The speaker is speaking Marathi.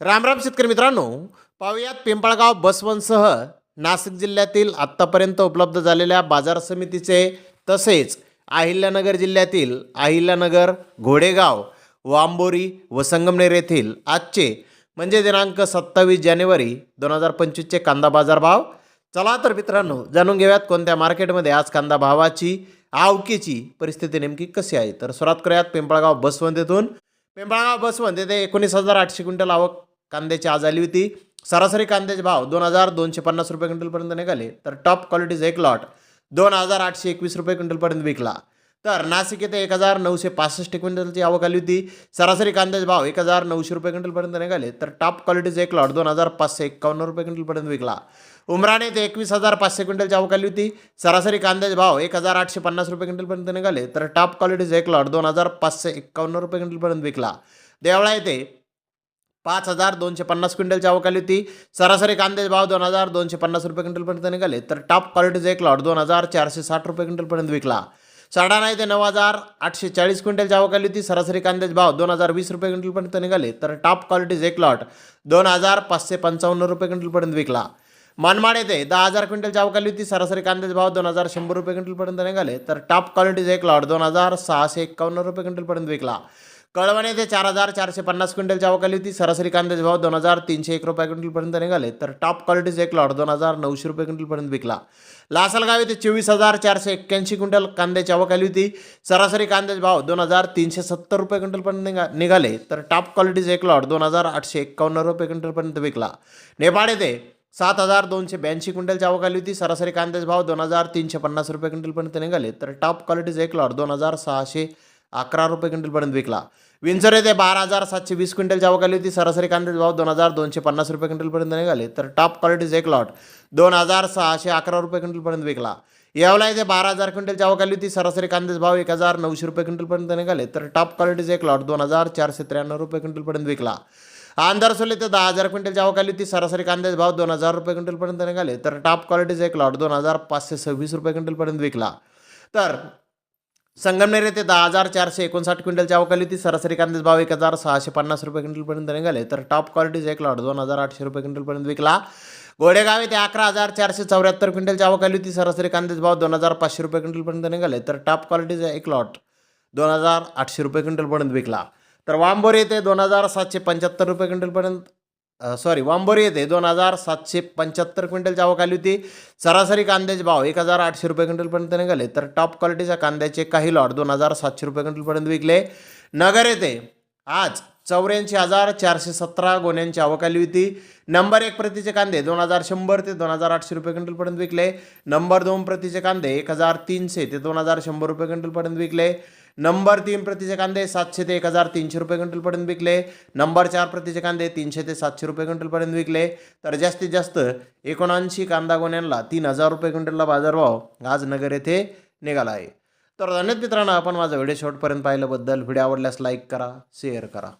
रामराम शेतकरी मित्रांनो पाहुयात पिंपळगाव बसवनसह नाशिक जिल्ह्यातील आत्तापर्यंत उपलब्ध झालेल्या बाजार समितीचे तसेच अहिल्यानगर जिल्ह्यातील अहिल्यानगर घोडेगाव वांबोरी व संगमनेर येथील आजचे म्हणजे दिनांक सत्तावीस जानेवारी दोन हजार पंचवीसचे कांदा बाजारभाव चला तर मित्रांनो जाणून घेऊयात कोणत्या मार्केटमध्ये आज कांदा भावाची आवकीची परिस्थिती नेमकी कशी आहे. तर सुरुवात करूयात पिंपळगाव बसवंत येथून. पिंपळगाव बसवंत येथे एकोणीस हजार आठशे क्विंटल आवक कांद्याची आज आली होती. सरासरी कांद्याचे भाव दोन हजार दोनशे पन्नास रुपये क्विंटलपर्यंत निघाले. तर टॉप क्वालिटीचा एक लॉट दोन हजार आठशे एकवीस रुपये क्विंटलपर्यंत विकला. तर नाशिक येथे एक हजार नऊशे पासष्ट क्विंटलची आवक आली होती. सरासरी कांद्याचे भाव एक हजार नऊशे रुपये क्विंटलपर्यंत निघाले. तर टॉप क्वालिटीचा एक लॉट दोन हजार पाचशे एक्कावन्न रुपये क्विंटलपर्यंत विकला. उमराने येथे एकवीस हजार पाचशे क्विंटलची आवक आली होती. सरासरी कांद्याचे भाव एक हजार आठशे पन्नास रुपये क्विंटलपर्यंत निघाले. तर टॉप क्वालिटीचा एक लॉट दोन हजार पाचशे एक्कावन्न रुपये क्विंटलपर्यंत विकला. देवळा येथे पाच हजार दोनशे पन्नास क्विंटलची आवक आली होती. सरासरी कांद्याचे भाव दोन हजार दोनशे पन्नास रुपये क्विंटलपर्यंत निघाले. तर टॉप क्वालिटीचा एक लॉट दोन हजार चारशे साठ रुपये क्विंटलपर्यंत विकला. साडाणा येथे नऊ हजार आठशे चाळीस क्विंटलची आवक आली होती. सरासरी कांद्याचे भाव दोन हजार वीस रुपये क्विंटलपर्यंत निघाले. तर टॉप क्वालिटीज एक लॉट दोन हजार पाचशे पंचावन्न रुपये क्विंटलपर्यंत विकला. मनमाड येथे दहा हजार क्विंटलची आवक आली होती. सरासरी कांद्याचे भाव दोन हजार शंभर रुपये क्विंटलपर्यंत निघाले. तर टॉप क्वालिटीज एक लॉट दोन हजार सहाशे एक्कावन्न रुपये क्विंटलपर्यंत विकला. कळवण येथे चार हजार चारशे पन्नास क्विंटलची आवक आली होती. सरासरी कांद्याचे भाव दोन हजार तीनशे एक रुपये क्विंटलपर्यंत निघाले. तर टॉप क्वालिटीचा एक लॉट दोन हजार नऊशे रुपये क्विंटलपर्यंत विकला. लासलगाव येथे चोवीस हजार चारशे एक्क्याऐंशी क्विंटल कांद्याची आवक आली होती. सरासरी कांद्याचे भाव दोन हजार तीनशे सत्तर रुपये क्विंटलपर्यंत निघा निघाले. तर टॉप क्वालिटीचा एक लॉट दोन हजार आठशे एक्कावन्न रुपये क्विंटलपर्यंत विकला. नेपाळ येथे सात हजार दोनशे ब्याऐंशी क्विंटलची आवक आली होती. सरासरी कांद्याचे भाव दोन हजार तीनशे पन्नास रुपये क्विंटलपर्यंत निघाले. तर टॉप क्वालिटीचा एक लॉट दोन हजार सहाशे अकरा रुपये क्विंटलपर्यंत विकला. विंचर येथे बारा हजार सातशे वीस क्विंटलची आवक आली होती. सरासरी कांद्याचे भाव दोन हजार दोनशे पन्नास रुपये क्विंटलपर्यंत निघाले. तर टॉप क्वालिटीज एक लॉट दोन हजार सहाशे अकरा रुपये क्विंटलपर्यंत विकला. येवला येथे बारा हजार क्विंटलची आवक आली होती. सरासरी कांद्याचे भाव एक हजार नऊशे रुपये क्विंटलपर्यंत निघाले. तर टॉप क्वालिटीज एक लॉट दोन हजार चारशे त्र्याण्णव रुपये क्विंटलपर्यंत विकला. आंधारसोल येथे दहा हजार क्विंटलची आवक आली होती. सरासरी कांद्याचे भाव दोन हजार रुपये क्विंटलपर्यंत निघाले. तर टॉप क्वालिटीज एक लॉट दोन हजार पाचशे सव्वीस रुपये क्विंटलपर्यंत विकला. तर संगमनेर येथे दहा हजार चारशे एकोणसाठ क्विंटलची अवकाली होती सरासरी कांद्याचे भाव एक हजार सहाशे पन्नास रुपये क्विंटलपर्यंत निघाले. तर टॉप क्वालिटीचा एक लॉट दोन हजार आठशे रुपये क्विंटलपर्यंत विकला. गोडेगाव येथे अकरा हजार चारशे चौऱ्याहत्तर क्विंटलची अवकाली होती सरासरी कांद्याचे भाव दोन हजार पाचशे रुपये क्विंटलपर्यंत निघाले. तर टॉप क्वालिटीचा एक लॉट दोन हजार आठशे रुपये क्विंटलपर्यंत विकला. तर वांबोरी येथे दोन हजार सातशे पंच्याहत्तर रुपये क्विंटलपर्यंत सॉरी वांबोरी येथे दोन हजार सातशे पंच्याहत्तर क्विंटलची आवक आली होती. सरासरी कांद्याचे भाव एक हजार आठशे रुपये क्विंटलपर्यंत निघाले. तर टॉप क्वालिटीच्या कांद्याचे काही लॉट दोन हजार सातशे रुपये क्विंटलपर्यंत विकले. नगर येथे आज चौऱ्याऐंशी हजार चारशे सतरा गोण्यांची आवक आली होती. नंबर एक प्रतीचे कांदे दोन हजार शंभर ते दोन हजार आठशे रुपये क्विंटलपर्यंत विकले. नंबर दोन प्रतीचे कांदे एक हजार तीनशे ते दोन हजार शंभर रुपये क्विंटलपर्यंत विकले. नंबर तीन प्रतीचे कांदे सातशे ते एक हजार तीनशे रुपये क्विंटलपर्यंत विकले. नंबर चार प्रतीचे कांदे तीनशे ते सातशे रुपये क्विंटलपर्यंत विकले. तर जास्तीत जास्त एकोणऐंशी कांदा गोण्यांना तीन हजार रुपये क्विंटलला बाजारभाव आज नगर येथे निघाला आहे. तर धन्यवाद मित्रांनो आपण माझा व्हिडिओ शॉर्टपर्यंत पाहिल्याबद्दल. व्हिडिओ आवडल्यास लाईक करा शेअर करा.